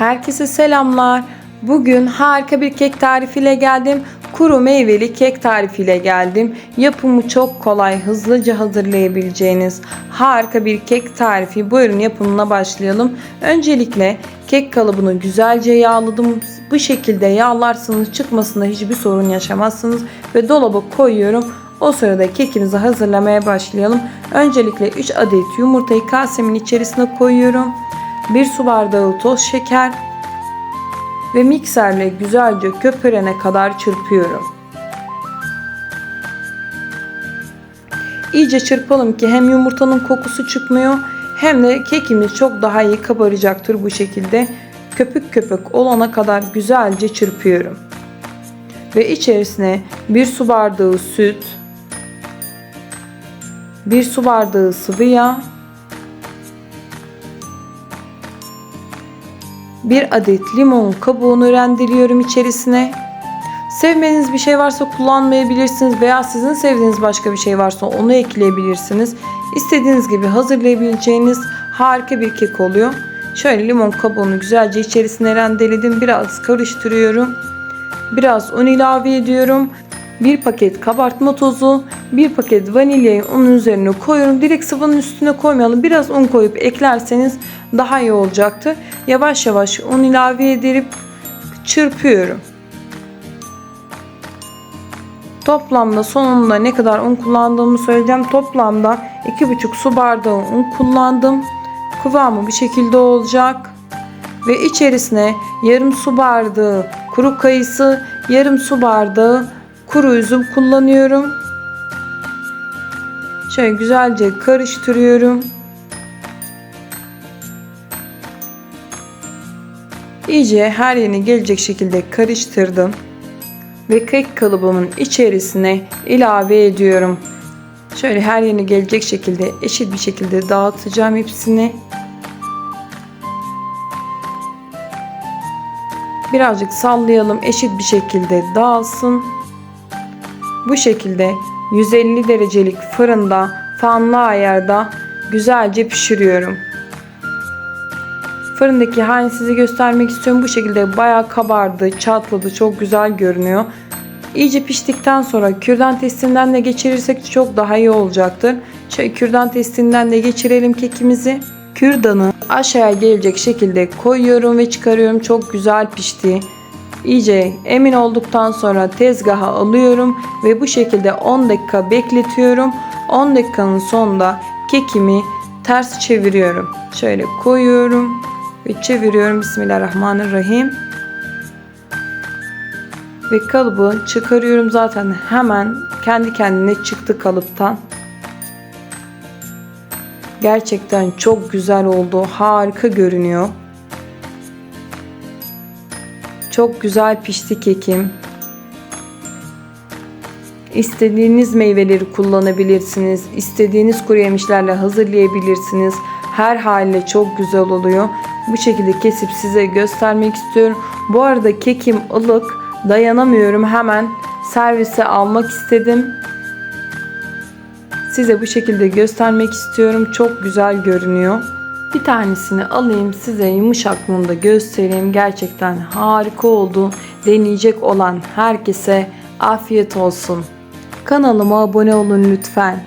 Herkese selamlar. Bugün harika bir kek tarifiyle geldim. Kuru meyveli kek tarifiyle geldim. Yapımı çok kolay, hızlıca hazırlayabileceğiniz harika bir kek tarifi. Buyurun yapımına başlayalım. Öncelikle kek kalıbını güzelce yağladım. Bu şekilde yağlarsanız çıkmasında hiçbir sorun yaşamazsınız ve dolaba koyuyorum. O sırada kekimizi hazırlamaya başlayalım. Öncelikle 3 adet yumurtayı kasemin içerisine koyuyorum. 1 su bardağı toz şeker ve mikserle güzelce köpürene kadar çırpıyorum. İyice çırpalım ki hem yumurtanın kokusu çıkmıyor hem de kekimiz çok daha iyi kabaracaktır bu şekilde. Köpük köpük olana kadar güzelce çırpıyorum. Ve içerisine 1 su bardağı süt, 1 su bardağı sıvı yağ, 1 adet limon kabuğunu rendeliyorum içerisine. Sevmediğiniz bir şey varsa kullanmayabilirsiniz veya sizin sevdiğiniz başka bir şey varsa onu ekleyebilirsiniz. İstediğiniz gibi hazırlayabileceğiniz harika bir kek oluyor. Şöyle limon kabuğunu güzelce içerisine rendeledim. Biraz karıştırıyorum. Biraz un ilave ediyorum. Bir paket kabartma tozu, bir paket vanilyayı onun üzerine koyuyorum. Direkt sıvının üstüne koymayalım. Biraz un koyup eklerseniz daha iyi olacaktır. Yavaş yavaş un ilave edip çırpıyorum. Toplamda sonunda ne kadar un kullandığımı söyleyeceğim. Toplamda 2,5 su bardağı un kullandım. Kıvamı bu şekilde olacak. Ve içerisine yarım su bardağı kuru kayısı, yarım su bardağı kuru üzüm kullanıyorum. Şöyle güzelce karıştırıyorum. İyice her yerine gelecek şekilde karıştırdım. Ve kek kalıbımın içerisine ilave ediyorum. Şöyle her yerine gelecek şekilde eşit bir şekilde dağıtacağım hepsini. Birazcık sallayalım eşit bir şekilde dağılsın. Bu şekilde 150 derecelik fırında fanlı ayarda güzelce pişiriyorum. Fırındaki halini size göstermek istiyorum. Bu şekilde bayağı kabardı, çatladı, çok güzel görünüyor. İyice piştikten sonra kürdan testinden de geçirirsek çok daha iyi olacaktır. Şöyle kürdan testinden de geçirelim kekimizi. Kürdanı aşağıya gelecek şekilde koyuyorum ve çıkarıyorum. Çok güzel pişti. İyice emin olduktan sonra tezgaha alıyorum ve bu şekilde 10 dakika bekletiyorum. 10 dakikanın sonunda kekimi ters çeviriyorum. Şöyle koyuyorum ve çeviriyorum. Bismillahirrahmanirrahim. Ve kalıbı çıkarıyorum zaten hemen kendi kendine çıktı kalıptan. Gerçekten çok güzel oldu. Harika görünüyor. Çok güzel pişti kekim. İstediğiniz meyveleri kullanabilirsiniz. İstediğiniz kuru yemişlerle hazırlayabilirsiniz. Her haliyle çok güzel oluyor. Bu şekilde kesip size göstermek istiyorum. Bu arada kekim ılık. Dayanamıyorum. Hemen servise almak istedim. Size bu şekilde göstermek istiyorum. Çok güzel görünüyor. Bir tanesini alayım size yumuşaklığında göstereyim. Gerçekten harika oldu. Deneyecek olan herkese afiyet olsun. Kanalıma abone olun lütfen.